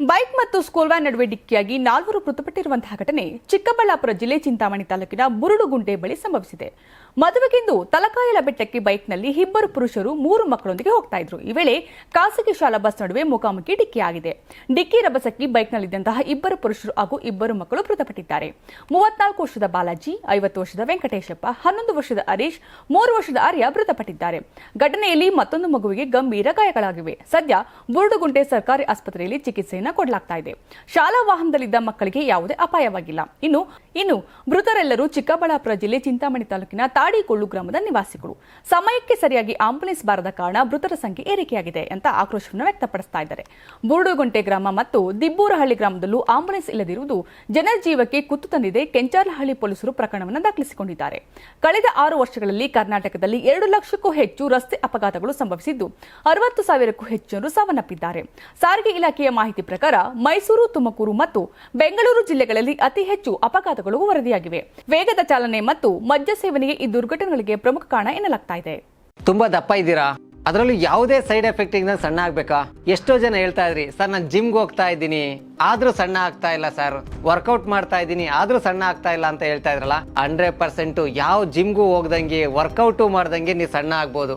Bike ಮತ್ತು school van ನಡುವೆ ಡಿಕ್ಕಿಯಾಗಿ ನಾಲ್ವರು ಮೃತಪಟ್ಟಿರುವಂತಹ ಘಟನೆ ಚಿಕ್ಕಬಳ್ಳಾಪುರ ಜಿಲ್ಲೆ ಚಿಂತಾಮಣಿ ತಾಲೂಕಿನ ಮುರುಳುಗುಂಟೆ ಬಳಿ ಸಂಭವಿಸಿದೆ. ಮದುವೆಗೆಂದು ತಲಕಾಯಲ ಬೆಟ್ಟಕ್ಕೆ ಬೈಕ್ನಲ್ಲಿ ಇಬ್ಬರು ಪುರುಷರು, ಮೂರು ಮಕ್ಕಳೊಂದಿಗೆ ಹೋಗ್ತಾ ಇದ್ರು. ಈ ವೇಳೆ ಖಾಸಗಿ ಶಾಲಾ ಬಸ್ ನಡುವೆ ಮುಖಾಮುಖಿ ಡಿಕ್ಕಿಯಾಗಿದೆ. ಡಿಕ್ಕಿ ರಭಸಕ್ಕಿ ಬೈಕ್ನಲ್ಲಿದ್ದಂತಹ ಇಬ್ಬರು ಪುರುಷರು ಹಾಗೂ ಇಬ್ಬರು ಮಕ್ಕಳು ಮೃತಪಟ್ಟಿದ್ದಾರೆ. ಮೂವತ್ನಾಲ್ಕು ವರ್ಷದ ಬಾಲಾಜಿ, ಐವತ್ತು ವರ್ಷದ ವೆಂಕಟೇಶಪ್ಪ, ಹನ್ನೊಂದು ವರ್ಷದ ಹರೀಶ್, ಮೂರು ವರ್ಷದ ಆರ್ಯ ಮೃತಪಟ್ಟಿದ್ದಾರೆ. ಘಟನೆಯಲ್ಲಿ ಮತ್ತೊಂದು ಮಗುವಿಗೆ ಗಂಭೀರ ಗಾಯಗಳಾಗಿವೆ. ಸದ್ಯ ಬುರುಡುಗುಂಟೆ ಸರ್ಕಾರಿ ಆಸ್ಪತ್ರೆಯಲ್ಲಿ ಚಿಕಿತ್ಸೆಯನ್ನು ಕೊಡಲಾಗ್ತಾ ಇದೆ. ಶಾಲಾ ವಾಹನದಲ್ಲಿದ್ದ ಮಕ್ಕಳಿಗೆ ಯಾವುದೇ ಅಪಾಯವಾಗಿಲ್ಲ. ಇನ್ನು ಇನ್ನು ಮೃತರೆಲ್ಲರೂ ಚಿಕ್ಕಬಳ್ಳಾಪುರ ಜಿಲ್ಲೆ ಚಿಂತಾಮಣಿ ತಾಲೂಕಿನ ತಾಡಿಕೊಳ್ಳು ಗ್ರಾಮದ ನಿವಾಸಿಗಳು. ಸಮಯಕ್ಕೆ ಸರಿಯಾಗಿ ಆಂಬುಲೆನ್ಸ್ ಬಾರದ ಕಾರಣ ಮೃತರ ಸಂಖ್ಯೆ ಏರಿಕೆಯಾಗಿದೆ ಅಂತ ಆಕ್ರೋಶವನ್ನು ವ್ಯಕ್ತಪಡಿಸ್ತಾ ಇದ್ದಾರೆ. ಬುರುಡುಗುಂಟೆ ಗ್ರಾಮ ಮತ್ತು ದಿಬ್ಬೂರಹಳ್ಳಿ ಗ್ರಾಮದಲ್ಲೂ ಆಂಬುಲೆನ್ಸ್ ಇಲ್ಲದಿರುವುದು ಜನರ ಜೀವಕ್ಕೆ ಕುತ್ತು ತಂದಿದೆ ಕೆಂಚಾರ್ಲಹಳ್ಳಿ ಪೊಲೀಸರು ಪ್ರಕರಣವನ್ನು ದಾಖಲಿಸಿಕೊಂಡಿದ್ದಾರೆ. ಕಳೆದ ಆರು ವರ್ಷಗಳಲ್ಲಿ ಕರ್ನಾಟಕದಲ್ಲಿ ಎರಡು ಲಕ್ಷಕ್ಕೂ ಹೆಚ್ಚು ರಸ್ತೆ ಅಪಘಾತಗಳು ಸಂಭವಿಸಿದ್ದು, ಅರವತ್ತು ಸಾವಿರಕ್ಕೂ ಹೆಚ್ಚು ಜನರು ಸಾವನ್ನಪ್ಪಿದ್ದಾರೆ. ಸಾರಿಗೆ ಇಲಾಖೆಯ ಮಾಹಿತಿ ಪ್ರಕಾರ ಮೈಸೂರು, ತುಮಕೂರು ಮತ್ತು ಬೆಂಗಳೂರು ಜಿಲ್ಲೆಗಳಲ್ಲಿ ಅತಿ ಹೆಚ್ಚು ಅಪಘಾತಗಳು ವರದಿಯಾಗಿವೆ. ವೇಗದ ಚಾಲನೆ ಮತ್ತು ಮದ್ಯ ಸೇವನೆಗೆ ಈ ದುರ್ಘಟನೆಗಳಿಗೆ ಪ್ರಮುಖ ಕಾರಣ ಎನ್ನಲಾಗ್ತಾ ಇದೆ. ತುಂಬಾ ದಪ್ಪ ಇದ್ದೀರಾ? ಅದರಲ್ಲೂ ಯಾವುದೇ ಸೈಡ್ ಎಫೆಕ್ಟ್ ಇಂದ ಸಣ್ಣ ಆಗ್ಬೇಕಾ? ಎಷ್ಟೋ ಜನ ಹೇಳ್ತಾ ಇದ್ರಿ, ಸರ್, ನಾನು ಜಿಮ್ಗೆ ಹೋಗ್ತಾ ಇದ್ದೀನಿ. ಆದ್ರೂ ಸಣ್ಣ ಆಗ್ತಾ ಇಲ್ಲ, ಸರ್. ವರ್ಕೌಟ್ ಮಾಡ್ತಾ ಇದ್ದೀನಿ, ಆದ್ರೂ ಸಣ್ಣ ಆಗ್ತಾ ಇಲ್ಲ ಅಂತ ಹೇಳ್ತಾ ಇದ್ರಲ್ಲ? ಹಂಡ್ರೆಡ್ ಪರ್ಸೆಂಟ್ ಯಾವ ಜಿಮ್ಗೂ ಹೋಗ್ದಂಗೆ, ವರ್ಕೌಟು ಮಾಡ್ದಂಗೆ ನೀವು ಸಣ್ಣ ಆಗ್ಬೋದು.